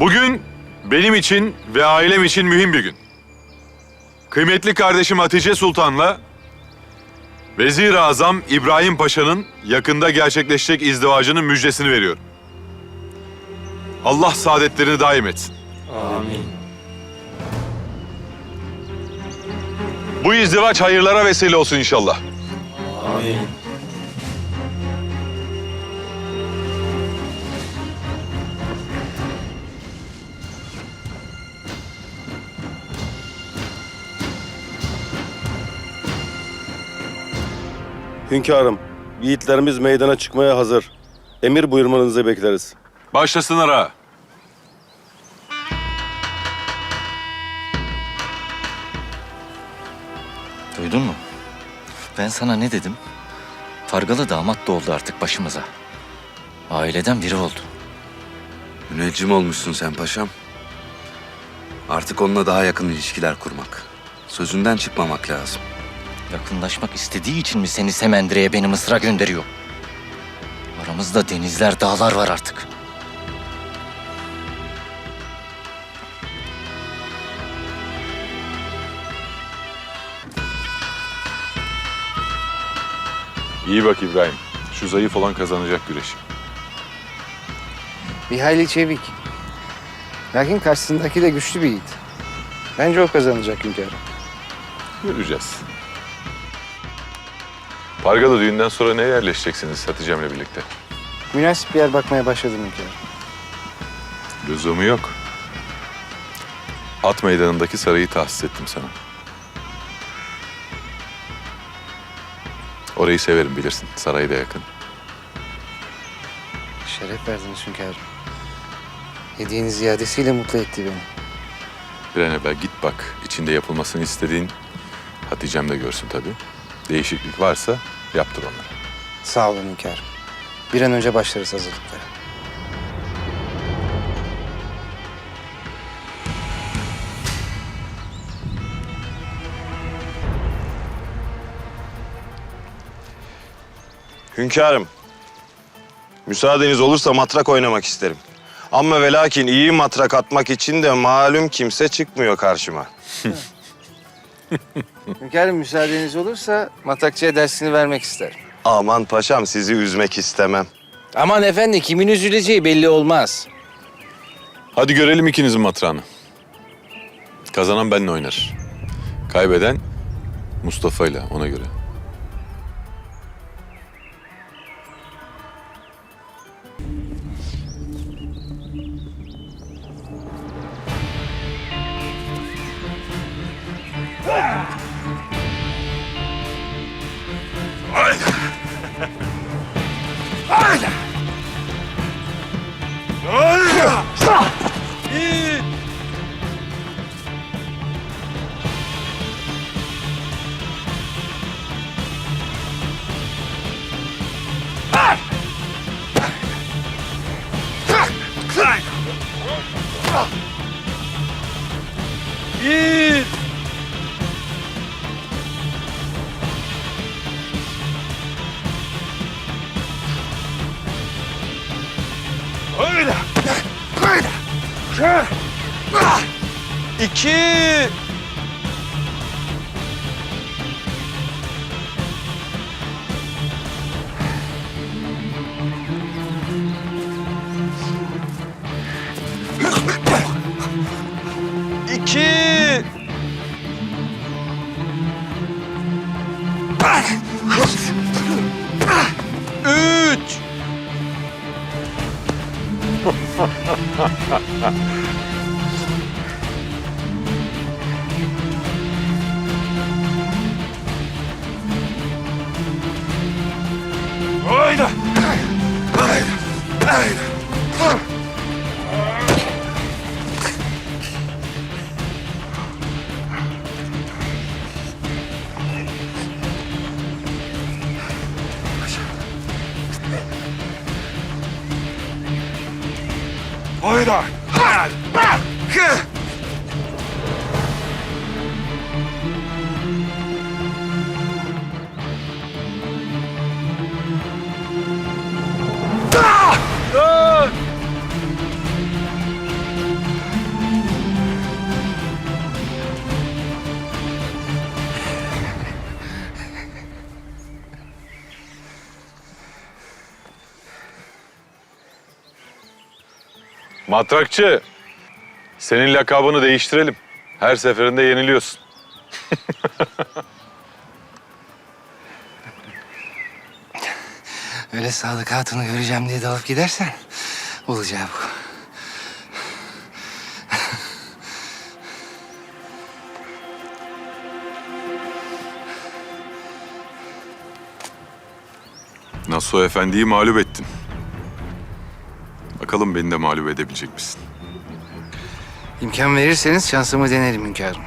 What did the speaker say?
Bugün benim için ve ailem için mühim bir gün. Kıymetli kardeşim Hatice Sultan'la Vezir-i Azam İbrahim Paşa'nın yakında gerçekleşecek izdivacının müjdesini veriyorum. Allah saadetlerini daim etsin. Amin. Bu izdivaç hayırlara vesile olsun inşallah. Amin. Hünkârım, yiğitlerimiz meydana çıkmaya hazır. Emir buyurmanızı bekleriz. Başlasınlar ha. Duydun mu? Ben sana ne dedim? Fargalı damat da oldu artık başımıza. Aileden biri oldu. Müneccim olmuşsun sen paşam. Artık onunla daha yakın ilişkiler kurmak. Sözünden çıkmamak lazım. Yakınlaşmak istediği için mi seni Semendire'ye beni Mısır'a gönderiyor? Aramızda denizler, dağlar var artık. İyi bak İbrahim. Şu zayıf olan kazanacak güreşi. Bir hayli çevik. Lakin karşısındaki de güçlü bir yiğit. Bence o kazanacak hünkârım. Göreceğiz. Pargalı düğünden sonra ne yerleşeceksiniz Hatice'mle birlikte? Münasip bir yer bakmaya başladım hünkârım. Lüzumu yok. At meydanındaki sarayı tahsis ettim sana. Orayı severim bilirsin. Saray da yakın. Şeref verdiniz hünkârım. Hediyeniz ziyadesiyle mutlu etti beni. Bir an evvel git bak. İçinde yapılmasını istediğin Hatice'm de görsün tabii. Değişiklik varsa yaptır onları. Sağ olun hünkârım. Bir an önce başlarız hazırlıklara. Hünkârım, müsaadeniz olursa matrak oynamak isterim. Ama ve lakin iyi matrak atmak için de malum kimse çıkmıyor karşıma. Hünkârım müsaadeniz olursa matakçıya dersini vermek isterim. Aman paşam sizi üzmek istemem. Aman efendi kimin üzüleceği belli olmaz. Hadi görelim ikinizin matrağını. Kazanan benimle oynar. Kaybeden Mustafa'yla ona göre. İki. İki. Haydi! oyna. Matrakçı, senin lakabını değiştirelim. Her seferinde yeniliyorsun. Öyle Sadık Hatun'u göreceğim diye dalıp gidersen olacağı bu. Nasuh Efendi'yi mağlup ettin. Bakalım beni de mağlup edebilecek misin? İmkan verirseniz şansımı denerim hünkârım.